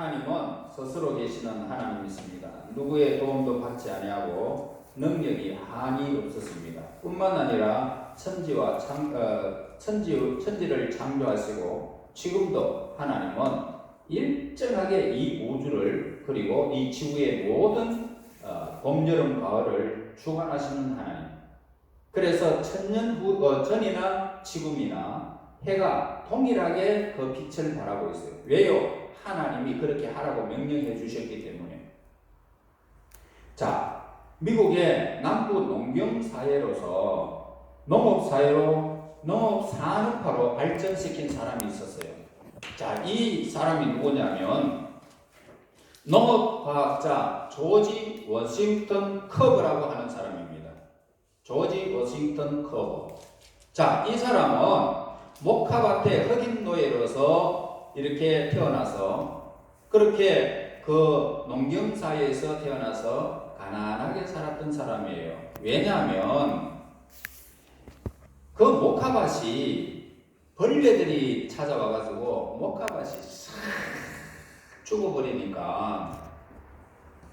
하나님은 스스로 계시는 하나님이십니다. 누구의 도움도 받지 아니하고 능력이 한이 없었습니다. 뿐만 아니라 천지와 창, 어, 천지, 천지를 창조하시고 지금도 하나님은 일정하게 이 우주를 그리고 이 지구의 모든 어, 봄, 여름, 가을을 주관하시는 하나님. 그래서 천년 후 어, 전이나 지금이나 해가 동일하게 그 빛을 발하고 있어요. 왜요? 하나님이 그렇게 하라고 명령해 주셨기 때문에. 자, 미국의 남부 농경 사회로서 농업 사회로 농업 산업화로 발전시킨 사람이 있었어요. 자, 이 사람이 누구냐면 농업과학자 조지 워싱턴 커브라고 하는 사람입니다. 조지 워싱턴 커브. 자, 이 사람은 목화밭의 흑인 노예로서 이렇게 태어나서 그렇게 그 농경 사회에서 태어나서 가난하게 살았던 사람이에요. 왜냐하면 그 목화밭이 벌레들이 찾아와가지고 목화밭이 싹 죽어버리니까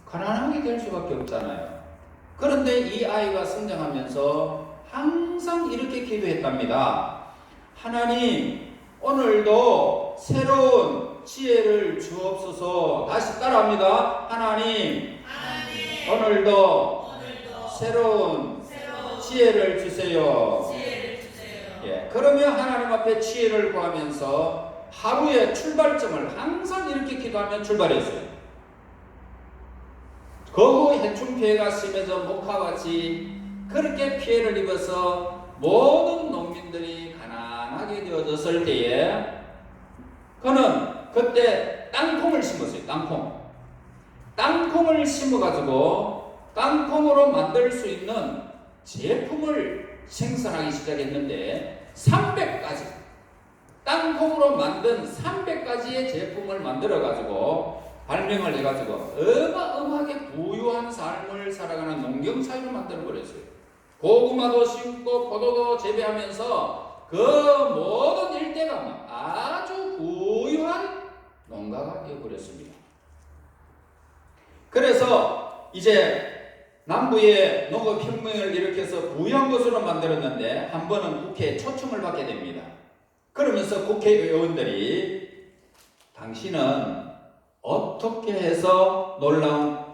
가난하게 될 수밖에 없잖아요. 그런데 이 아이가 성장하면서 항상 이렇게 기도했답니다. 하나님, 오늘도 새로운 지혜를 주옵소서. 다시 따라합니다. 하나님, 하나님 오늘도 오늘도 새로운 새로운 지혜를 주세요. 지혜를 주세요. 예, 그러면 하나님 앞에 지혜를 구하면서 하루의 출발점을 항상 이렇게 기도하면 출발했어요. 거구 해충 피해가 심해져 목화밭이 그렇게 피해를 입어서 모든 농민들이 가난하게 되어졌을 때에 그는 그때 땅콩을 심었어요. 땅콩. 땅콩을 심어가지고 땅콩으로 만들 수 있는 제품을 생산하기 시작했는데 300가지 땅콩으로 만든 300가지의 제품을 만들어 가지고 발명을 해 가지고 어마어마하게 부유한 삶을 살아가는 농경 사회를 만들어 버렸어요. 고구마도 심고 포도도 재배하면서 그 모든 일대가 아주 부유한 농가가 되어 버렸습니다. 그래서 이제 남부에 농업 혁명을 일으켜서 부유한 것으로 만들었는데 한 번은 국회에 초청을 받게 됩니다. 그러면서 국회의원들이 당신은 어떻게 해서 놀라운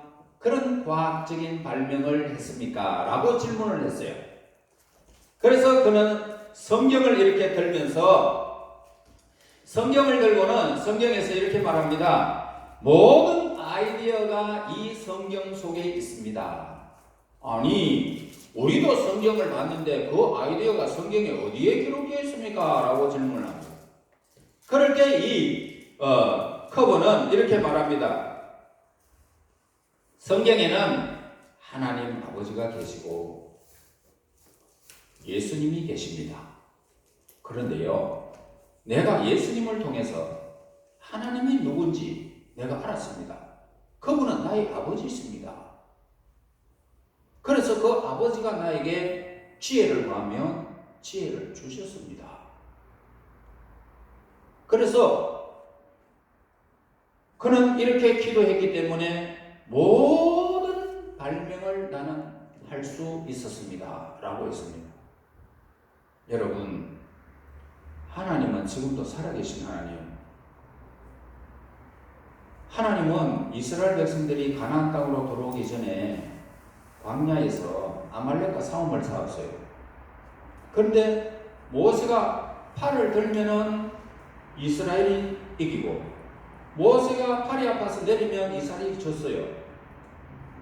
그런 과학적인 발명을 했습니까? 라고 질문을 했어요. 그래서 그는 성경을 이렇게 들면서 성경을 들고는 성경에서 이렇게 말합니다. 모든 아이디어가 이 성경 속에 있습니다. 아니, 우리도 성경을 봤는데 그 아이디어가 성경에 어디에 기록되어 있습니까? 라고 질문을 합니다. 그럴 때이 어, 커버는 이렇게 말합니다. 성경에는 하나님 아버지가 계시고 예수님이 계십니다. 그런데요, 내가 예수님을 통해서 하나님이 누군지 내가 알았습니다. 그분은 나의 아버지이십니다. 그래서 그 아버지가 나에게 지혜를 구하면 지혜를 주셨습니다. 그래서 그는 이렇게 기도했기 때문에 모든 발명을 나는 할 수 있었습니다. 라고 했습니다. 여러분, 하나님은 지금도 살아계신 하나님. 하나님은 이스라엘 백성들이 가나안 땅으로 들어오기 전에 광야에서 아말렉과 싸움을 싸웠어요. 그런데 모세가 팔을 들면은 이스라엘이 이기고 모세가 팔이 아파서 내리면 이스라엘이 졌어요.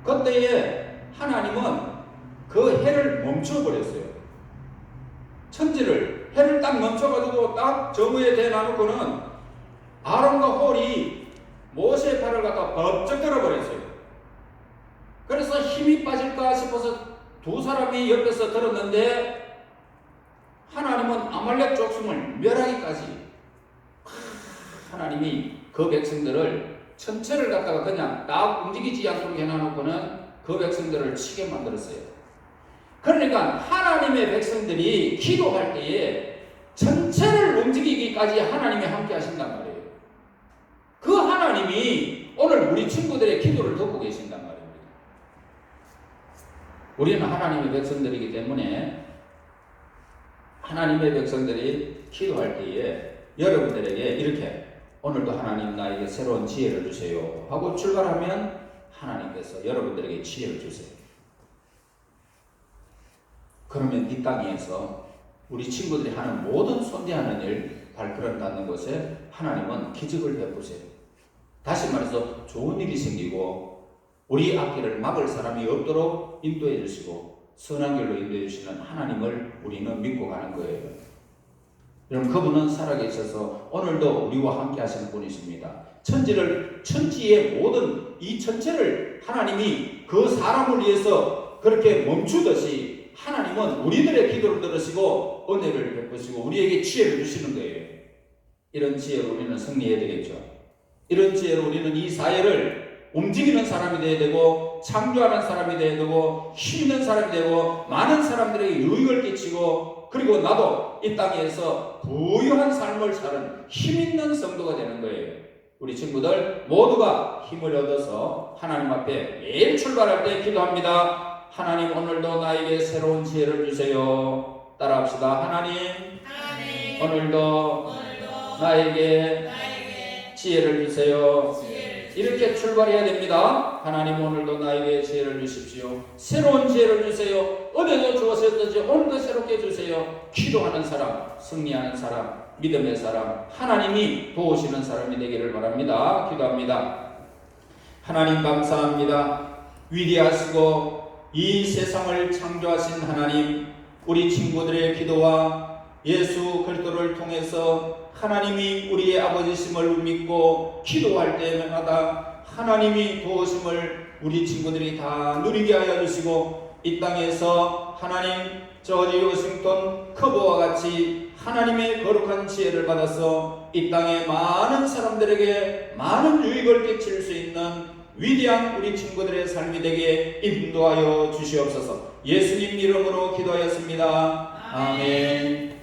그때에 하나님은 그 해를 멈춰버렸어요. 천지를 해를 딱 멈춰가지고 딱 정오에 대놔놓고는 아론과 홀이 모세의 팔을 갖다 번쩍 들어버렸어요. 그래서 힘이 빠질까 싶어서 두 사람이 옆에서 들었는데 하나님은 아말렉 족속을 멸하기까지 하나님이 그 백성들을 천체를 갖다가 그냥 딱 움직이지 않도록 해놔놓고는 그 백성들을 치게 만들었어요. 그러니까 하나님의 백성들이 기도할 때에 전체를 움직이기까지 하나님이 함께 하신단 말이에요. 그 하나님이 오늘 우리 친구들의 기도를 듣고 계신단 말입니다. 우리는 하나님의 백성들이기 때문에 하나님의 백성들이 기도할 때에 여러분들에게 이렇게 오늘도 하나님 나에게 새로운 지혜를 주세요 하고 출발하면 하나님께서 여러분들에게 지혜를 주세요. 그러면 이 땅에서 우리 친구들이 하는 모든 손대하는 일, 발걸음 닿는 곳에 하나님은 기적을 베푸세요. 다시 말해서 좋은 일이 생기고 우리 앞길을 막을 사람이 없도록 인도해 주시고 선한 길로 인도해 주시는 하나님을 우리는 믿고 가는 거예요. 여러분 그분은 살아계셔서 오늘도 우리와 함께 하시는 분이십니다. 천지를 천지의 모든 이 전체를 하나님이 그 사람을 위해서 그렇게 멈추듯이 하나님은 우리들의 기도를 들으시고 은혜를 베푸시고 우리에게 지혜를 주시는 거예요. 이런 지혜로 우리는 승리해야 되겠죠. 이런 지혜로 우리는 이 사회를 움직이는 사람이 되어야 되고 창조하는 사람이 되어야 되고 힘 있는 사람이 되고 많은 사람들에게 유익을 끼치고 그리고 나도 이 땅에서 부유한 삶을 사는 힘 있는 성도가 되는 거예요. 우리 친구들 모두가 힘을 얻어서 하나님 앞에 매일 출발할 때 기도합니다. 하나님 오늘도 나에게 새로운 지혜를 주세요. 따라합시다. 하나님 하나님 오늘도 오늘도 나에게 나에게 지혜를 주세요. 지혜를 이렇게 출발해야 됩니다. 하나님 오늘도 나에게 지혜를 주십시오. 새로운 지혜를 주세요. 어제도 주었었든지 오늘도 새롭게 주세요. 기도하는 사람, 승리하는 사람, 믿음의 사람, 하나님이 도우시는 사람이 되기를 바랍니다. 기도합니다. 하나님 감사합니다. 위대하시고 이 세상을 창조하신 하나님, 우리 친구들의 기도와 예수 그리스도를 통해서 하나님이 우리의 아버지심을 믿고 기도할 때마다 하나님이 도우심을 우리 친구들이 다 누리게 하여 주시고 이 땅에서 하나님 저지 워싱턴 커버와 같이 하나님의 거룩한 지혜를 받아서 이 땅의 많은 사람들에게 많은 유익을 끼칠 수 있는 위대한 우리 친구들의 삶이 되게 인도하여 주시옵소서 예수님 이름으로 기도하였습니다. 아멘.